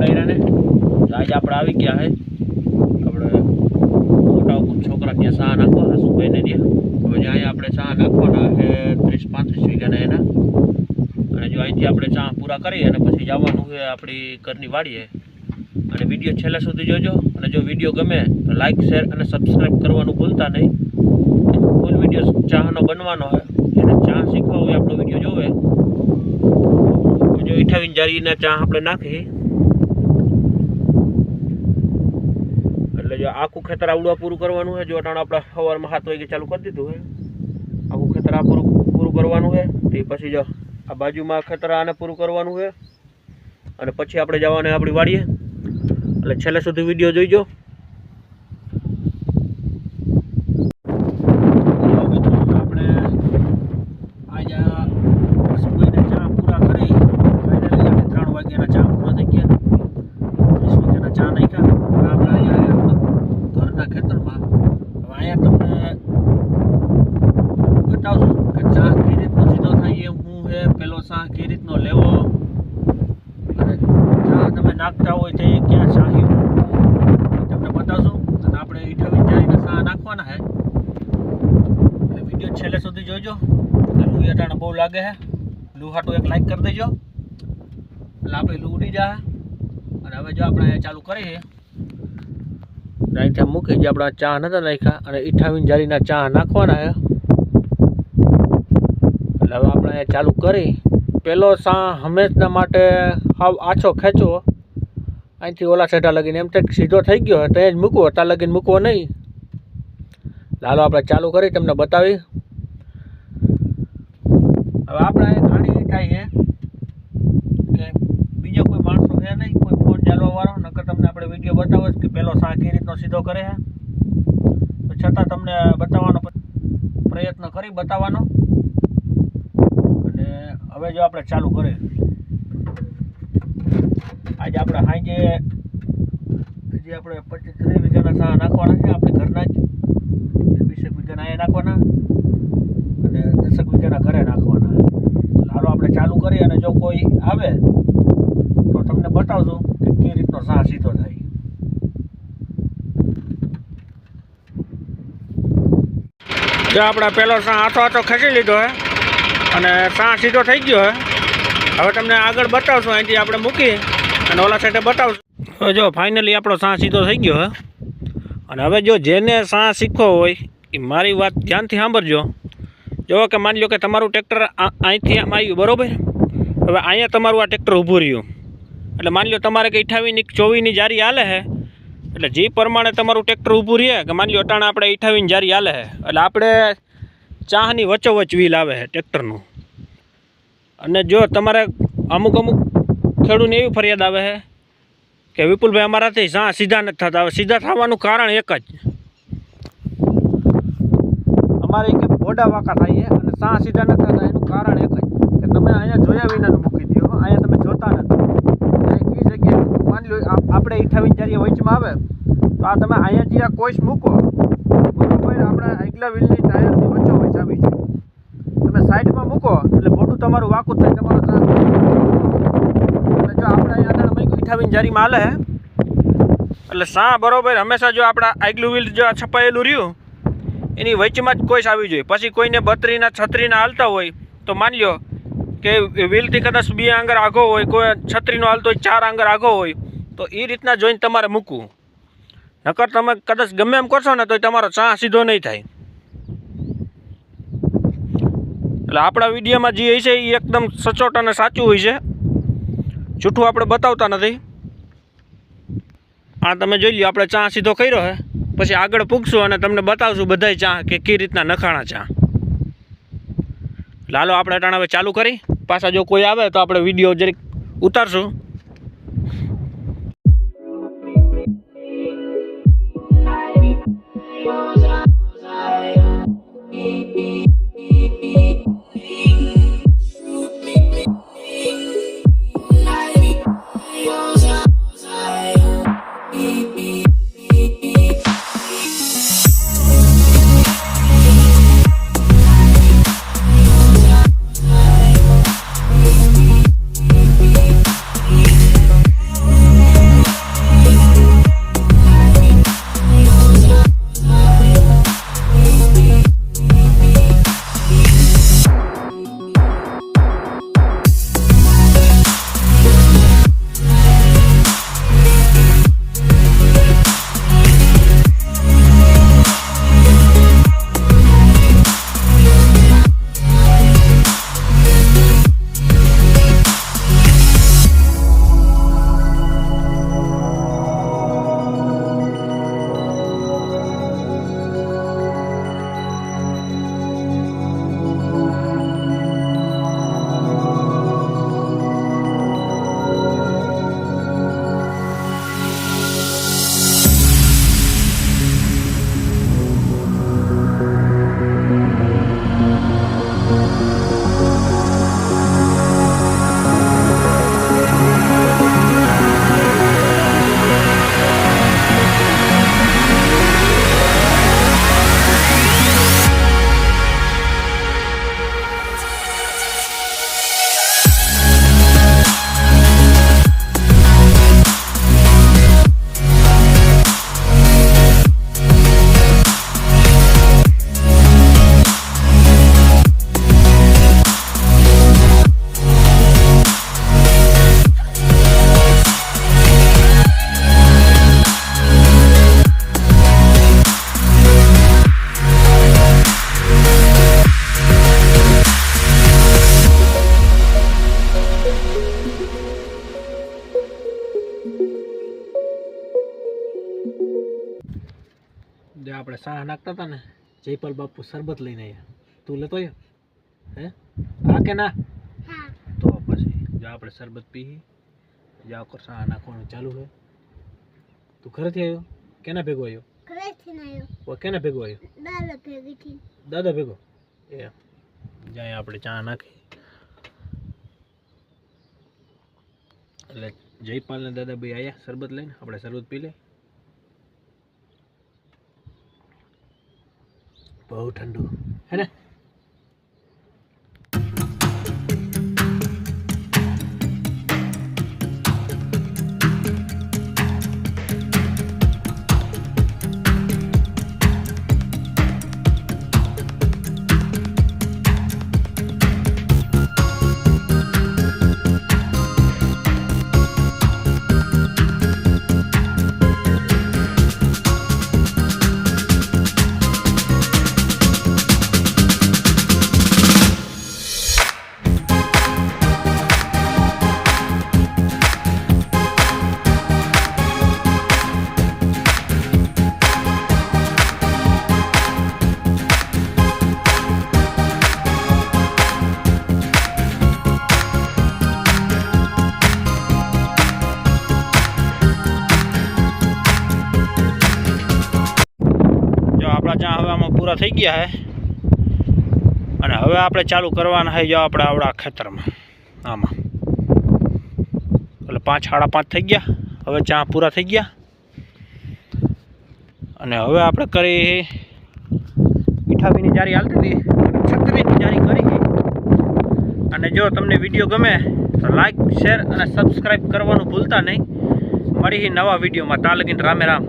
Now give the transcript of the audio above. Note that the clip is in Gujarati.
તો આજે આપણે આવી ગયા હે. આપણે મોટા ઉપર છોકરા ત્યાં સા નાખવા હસુભાઈને ત્યાં હવે અહીંયા આપણે ચા નાખવાના છે ત્રીસ પાંત્રીસ વીઘાના એના. અને જો અહીંથી આપણે ચા પૂરા કરી અને પછી જવાનું છે આપણી ઘરની વાડીએ. અને વીડિયો છેલ્લા સુધી જોજો. અને જો વીડિયો ગમે, તો લાઇક શેર અને સબસ્ક્રાઈબ કરવાનું ભૂલતા નહીં. ફૂલ વીડિયો ચાનો બનવાનો હોય એને ચા શીખવા હોય આપણો વીડિયો જોવે. જો ઇઠાવીને જારીના ચા આપણે નાખી એટલે જો આખું ખેતર આવડવા પૂરું કરવાનું છે, જો અટાણે આપણે સવારમાં સાત વાગે ચાલુ કરી દીધું છે. આખું ખેતર આ પૂરું પૂરું કરવાનું છે. તે પછી જો આ બાજુમાં ખેતર આને પૂરું કરવાનું છે. અને પછી આપણે જવાને આપણી વાડીએ. એટલે છેલ્લે સુધી વીડિયો જોઈજો જો મિત્રો, આપણે આજે હસુભાઈને ચા પૂરા કરી ફાઇનલી આપણે ત્રણ વાગ્યાના ચા પૂરા થઈ ગયા વીસ વાગ્યાના ચા નાખ્યા હવે આપણે અહીંયા ઘરના ખેતરમાં હવે અહીંયા તમને બતાવશું કે ચા કઈ રીતનો સીધો થાય એમ શું છે પેલો ચા કઈ રીતનો લેવો અને ચા તમે નાખતા હોય તે ક્યાં ચાહ્યું એ તમને બતાવશું અને આપણે ઈઠાવી જાઈને ચા નાખવાના છે એટલે વીડિયો છેલ્લે સુધી જોજો. લૂ અટાણે બહુ લાગે છે લૂ હાટું એક લાઈક કરી દેજો. એટલે આપણે લૂ ઉડી જાય અને હવે જો આપણે ચાલુ કરીએ. અહીંથી મૂકી જે આપણા ચા નતા નાખ્યા અને ઈઠાવીન જારીના ચા નાખવાના હે. એટલે હવે આપણે ચાલુ કરી. પેલો સા હંમેશના માટે હાવ આછો ખેંચવો. અહીંથી ઓલા સેટા લગીને એમ થાય કે સીધો થઈ ગયો ત્યાં જ મૂકવો ત્યાં લગીને મૂકવો નહીં. લાલો આપણે ચાલુ કરી, તમને બતાવી. હવે આપણે ઘણી થાય છે કે બીજો કોઈ માણસો છે નહીં? કોઈ ફોન ચાલવા વાળો? નકર તમને આપણે વીડિયો બતાવો કે પેલો સા કઈ રીતનો સીધો કરે છે તો છતાં તમને બતાવવાનો પ્રયત્ન કરી બતાવવાનો. અને હવે જો આપણે ચાલુ કરીએ. આજે આપણે સાંજે હજી આપણે પચીસ ત્રીસ વીઘાના સા નાખવાના છે, આપણે ઘરના જ. વીસેક વીઘાના અહીંયા નાખવાના અને દસેક વીઘાના ઘરે નાખવાના. હાલો આપણે ચાલુ કરીએ અને જો કોઈ આવે તો તમને બતાવશું કે કઈ રીતનો સા સીધો થાય. જો આપણે પહેલો સા આથો આથો ખેંચી લીધો હે અને સા સીધો થઈ ગયો હે. હવે તમને આગળ બતાવશું, અહીંથી આપણે મૂકી અને ઓલા સાઈડે બતાવશું જો ફાઇનલી આપણો સાહ સીધો થઈ ગયો, હે? અને હવે જો, જેને સાહ શીખવો હોય, એ મારી વાત ધ્યાનથી સાંભળજો. જો કે માની લો કે તમારું ટ્રેક્ટર અહીંથી આમ આવ્યું, બરોબર? હવે અહીંયા તમારું આ ટ્રેક્ટર ઊભું રહ્યું. એટલે માની લો તમારે કે અઠાવીની ચોવીસની જારી હાલે છે એટલે જે પ્રમાણે તમારું ટ્રેક્ટર ઊભું રહે, કે માની લો અટાણે આપણે અઠાવીની જારી હાલે છે એટલે આપણે ચાહની વચ્ચોવચ્ચ વ્હીલ આવે છે ટ્રેક્ટરનું અને જો તમારે અમુક અમુક ખેડૂતને એવી ફરિયાદ આવે છે કે વિપુલભાઈ અમારાથી સા, સીધા નથી થતા. હવે સીધા થવાનું કારણ એક જ. અમારે એક બોડા વાંકા થાય છે અને સા સીધા નથી થતા, એનું કારણ એક જ. કે તમે અહીંયા જોયા વિનાનું મૂકી દો અહીંયા તમે જોતા નથી. કઈ જગ્યાએ માની લો આપણે ઈઠાવીને જ્યારે વચમાં આવે, તો આ તમે અહીંયા જે આ કોઈશ મૂકો, બરોબર, આપણે આગલા વ્હીલની ટાયરની વચ્ચો વચ્ચ આવી જોઈએ તમે સાઈડમાં મૂકો, એટલે મોટું તમારું વાકું થાય, તમારો સા એટલે જો આપણે અહીંયા આગળ મૂક્યું અઠાવીસ જારીમાં હાલે એટલે સા બરોબર, હંમેશા જો આપણા આગલું વ્હીલ જો છપાયેલું રહ્યું, એની વચમાં જ કોઈ આવી જોઈએ. પછી કોઈને બત્રીના, છત્રીના હાલતા હોય, તો માની લો કે વ્હીલથી કદાચ બે આંગર આઘો હોય, કોઈ છત્રીનો હાલતો હોય, ચાર આંગર આઘો હોય, તો એ રીતના જોઈને તમારે મૂકવું. નકર તમે કદાચ ગમે એમ કરશો ને તો તમારો ચા સીધો નહીં થાય. એટલે આપણા વિડીયોમાં જે હોય છે એ એકદમ સચોટ અને સાચું હોય છે જૂઠું આપણે બતાવતા નથી. આ તમે જોઈ લો આપણે ચા સીધો કર્યો હે. પછી આગળ પૂગશું અને તમને બતાવશું બધાય ચા કે કઈ રીતના નખાણા ચા. લાલો, આપણે અટાણે હવે ચાલુ કરી. પાછા જો કોઈ આવે તો આપણે વીડિયો જરીક ઉતારશું. જો આપણે સાહ નાખતા હતા ને જયપાલ બાપુ શરબત લઈને આવ્યા તું લેતો હે? હા કે ના? તો પછી જો આપણે શરબત પી જાવ કર સાહ નાખવાનું ચાલુ છે તું ઘરેથી આવ્યો કેના ભેગો આવ્યો ઓ કેના ભેગો આવ્યો દાદા ભેગો? એ જ્યાં આપણે ચા નાખી. એટલે જયપાલ ને દાદા ભાઈ આવ્યા શરબત લઈને. આપણે શરબત પી લે. બહુ ઠંડુ. હે ને? થઈ ગયા છે અને હવે આપણે ચાલુ કરવાના છે જો આપણે આવડા ખેતરમાં. આમાં. એટલે પાંચ, સાડા પાંચ થઈ ગયા. હવે ચા પૂરા થઈ ગયા. અને હવે આપણે કરી મીઠાવીની જારી હાલતી હતી. છત્રીની જારી કરી. અને જો તમને વીડિયો ગમે તો લાઈક શેર અને સબસ્ક્રાઈબ કરવાનું ભૂલતા નહીં. મળી નવા વિડીયોમાં. તાલગીન રામે રામ.